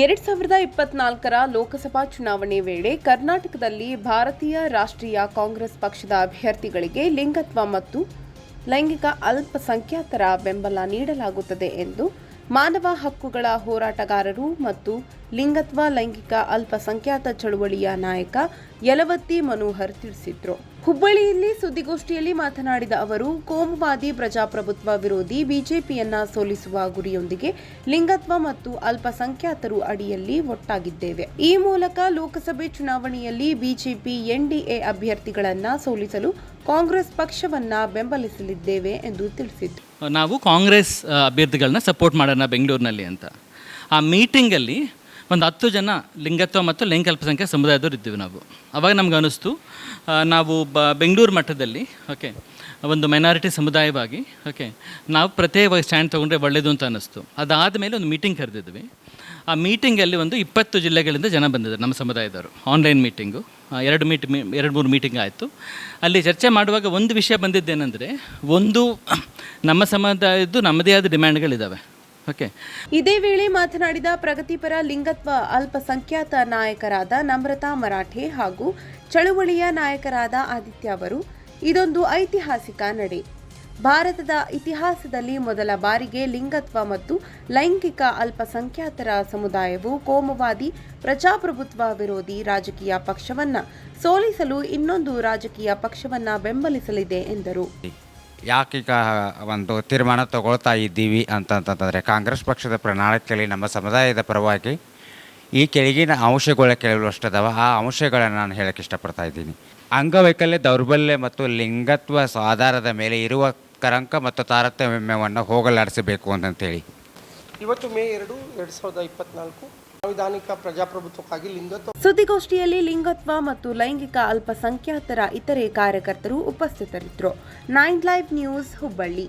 ಎರಡ್ ಸಾವಿರದ ಇಪ್ಪತ್ನಾಲ್ಕರ ಲೋಕಸಭಾ ಚುನಾವಣೆ ವೇಳೆ ಕರ್ನಾಟಕದಲ್ಲಿ ಭಾರತೀಯ ರಾಷ್ಟ್ರೀಯ ಕಾಂಗ್ರೆಸ್ ಪಕ್ಷದ ಅಭ್ಯರ್ಥಿಗಳಿಗೆ ಲಿಂಗತ್ವ ಮತ್ತು ಲೈಂಗಿಕ ಅಲ್ಪಸಂಖ್ಯಾತರ ಬೆಂಬಲ ನೀಡಲಾಗುತ್ತದೆ ಎಂದು ಮಾನವ ಹಕ್ಕುಗಳ ಹೋರಾಟಗಾರರು ಮತ್ತು ಲಿಂಗತ್ವ, ಲೈಂಗಿಕ ಅಲ್ಪಸಂಖ್ಯಾತ ಚಳುವಳಿಯ ನಾಯಕ ಯಲವತ್ತಿ ಮನೋಹರ್ ತಿಳಿಸಿದ್ರು. ಹುಬ್ಬಳ್ಳಿಯಲ್ಲಿ ಸುದ್ದಿಗೋಷ್ಠಿಯಲ್ಲಿ ಮಾತನಾಡಿದ ಅವರು, ಕೋಮುವಾದಿ ಪ್ರಜಾಪ್ರಭುತ್ವ ವಿರೋಧಿ ಬಿಜೆಪಿಯನ್ನ ಸೋಲಿಸುವ ಗುರಿಯೊಂದಿಗೆ ಲಿಂಗತ್ವ ಮತ್ತು ಅಲ್ಪಸಂಖ್ಯಾತರು ಅಡಿಯಲ್ಲಿ ಒಟ್ಟಾಗಿದ್ದೇವೆ. ಈ ಮೂಲಕ ಲೋಕಸಭೆ ಚುನಾವಣೆಯಲ್ಲಿ ಬಿಜೆಪಿ ಎನ್ಡಿಎ ಅಭ್ಯರ್ಥಿಗಳನ್ನ ಸೋಲಿಸಲು ಕಾಂಗ್ರೆಸ್ ಪಕ್ಷವನ್ನ ಬೆಂಬಲಿಸಲಿದ್ದೇವೆ ಎಂದು ತಿಳಿಸಿದ್ರು. ನಾವು ಕಾಂಗ್ರೆಸ್ ಅಭ್ಯರ್ಥಿಗಳನ್ನ ಸಪೋರ್ಟ್ ಮಾಡೋಣ ಬೆಂಗಳೂರಿನಲ್ಲಿ ಅಂತ. ಆ ಮೀಟಿಂಗಲ್ಲಿ ಒಂದು ಹತ್ತು ಜನ ಲಿಂಗತ್ವ ಮತ್ತು ಲಿಂಗ ಅಲ್ಪಸಂಖ್ಯಾತ ಸಮುದಾಯದವ್ರು ಇದ್ದೀವಿ ನಾವು. ಅವಾಗ ನಮ್ಗೆ ಅನ್ನಿಸ್ತು ನಾವು ಬ, ಬೆಂಗಳೂರು ಮಟ್ಟದಲ್ಲಿ ಓಕೆ ಒಂದು ಮೈನಾರಿಟಿ ಸಮುದಾಯವಾಗಿ ಓಕೆ ನಾವು ಪ್ರತ್ಯೇಕವಾಗಿ ಸ್ಟ್ಯಾಂಡ್ ತೊಗೊಂಡ್ರೆ ಒಳ್ಳೆಯದು ಅಂತ ಅನ್ನಿಸ್ತು ಅದಾದ ಮೇಲೆ ಒಂದು ಮೀಟಿಂಗ್ ಕರೆದಿದ್ವಿ. ಆ ಮೀಟಿಂಗಲ್ಲಿ ಒಂದು ಇಪ್ಪತ್ತು ಜಿಲ್ಲೆಗಳಿಂದ ಜನ ಬಂದಿದ್ದಾರೆ ನಮ್ಮ ಸಮುದಾಯದವರು. ಆನ್ಲೈನ್ ಮೀಟಿಂಗು ಎರಡು ಮೀಟ್ ಮೀ, ಎರಡು ಮೂರು ಮೀಟಿಂಗ್ ಆಯಿತು. ಅಲ್ಲಿ ಚರ್ಚೆ ಮಾಡುವಾಗ ಒಂದು ವಿಷಯ ಬಂದಿದ್ದೇನೆಂದರೆ, ಒಂದು, ನಮ್ಮ ಸಮುದಾಯದ್ದು ನಮ್ಮದೇ ಆದ ಡಿಮ್ಯಾಂಡ್ಗಳಿದ್ದಾವೆ ಓಕೆ. ಇದೇ ವೇಳೆ ಮಾತನಾಡಿದ ಪ್ರಗತಿಪರ ಲಿಂಗತ್ವ ಅಲ್ಪಸಂಖ್ಯಾತ ನಾಯಕರಾದ ನಮ್ರತಾ ಮರಾಠೆ ಹಾಗೂ ಚಳುವಳಿಯ ನಾಯಕರಾದ ಆದಿತ್ಯ ಅವರು, ಇದೊಂದು ಐತಿಹಾಸಿಕ ನಡೆ. ಭಾರತದ ಇತಿಹಾಸದಲ್ಲಿ ಮೊದಲ ಬಾರಿಗೆ ಲಿಂಗತ್ವ ಮತ್ತು ಲೈಂಗಿಕ ಅಲ್ಪಸಂಖ್ಯಾತರ ಸಮುದಾಯವು ಕೋಮವಾದಿ, ಪ್ರಜಾಪ್ರಭುತ್ವ ವಿರೋಧಿ ರಾಜಕೀಯ ಪಕ್ಷವನ್ನ ಸೋಲಿಸಲು ಇನ್ನೊಂದು ರಾಜಕೀಯ ಪಕ್ಷವನ್ನ ಬೆಂಬಲಿಸಲಿದೆ ಎಂದರು. ಯಾಕೀಗ ಒಂದು ತೀರ್ಮಾನ ತಗೊಳ್ತಾ ಇದ್ದೀವಿ ಅಂತಂತಂದರೆ ಕಾಂಗ್ರೆಸ್ ಪಕ್ಷದ ಪ್ರಣಾಳಿಕೆಯಲ್ಲಿ ನಮ್ಮ ಸಮುದಾಯದ ಪರವಾಗಿ ಈ ಕೆಳಗಿನ ಅಂಶಗಳ ಕೆಲವಷ್ಟದವ ಆ ಅಂಶಗಳನ್ನು ನಾನು ಹೇಳಕ್ಕೆ ಇಷ್ಟಪಡ್ತಾ ಇದ್ದೀನಿ. ಅಂಗವೈಕಲ್ಯ, ದೌರ್ಬಲ್ಯ ಮತ್ತು ಲಿಂಗತ್ವ ಆಧಾರದ ಮೇಲೆ ಇರುವ ಕರಂಕ ಮತ್ತು ತಾರತಮ್ಯವನ್ನು ಹೋಗಲಾಡಿಸಬೇಕು ಅಂತಂತೇಳಿ. ಇವತ್ತು ಮೇ ಎರಡು, ಎರಡ್ ಸಾವಿರದ ಇಪ್ಪತ್ನಾಲ್ಕು. ಸಾಂವಿಧಾನಿಕ ಪ್ರಜಾಪ್ರಭುತ್ವಕ್ಕಾಗಿ ಲಿಂಗತ್ವ ಸುದ್ದಿಗೋಷ್ಠಿಯಲ್ಲಿ ಲಿಂಗತ್ವ ಮತ್ತು ಲೈಂಗಿಕ ಅಲ್ಪಸಂಖ್ಯಾತರ ಇತರೆ ಕಾರ್ಯಕರ್ತರು ಉಪಸ್ಥಿತರಿದ್ದರು. Nine live news Hubballi.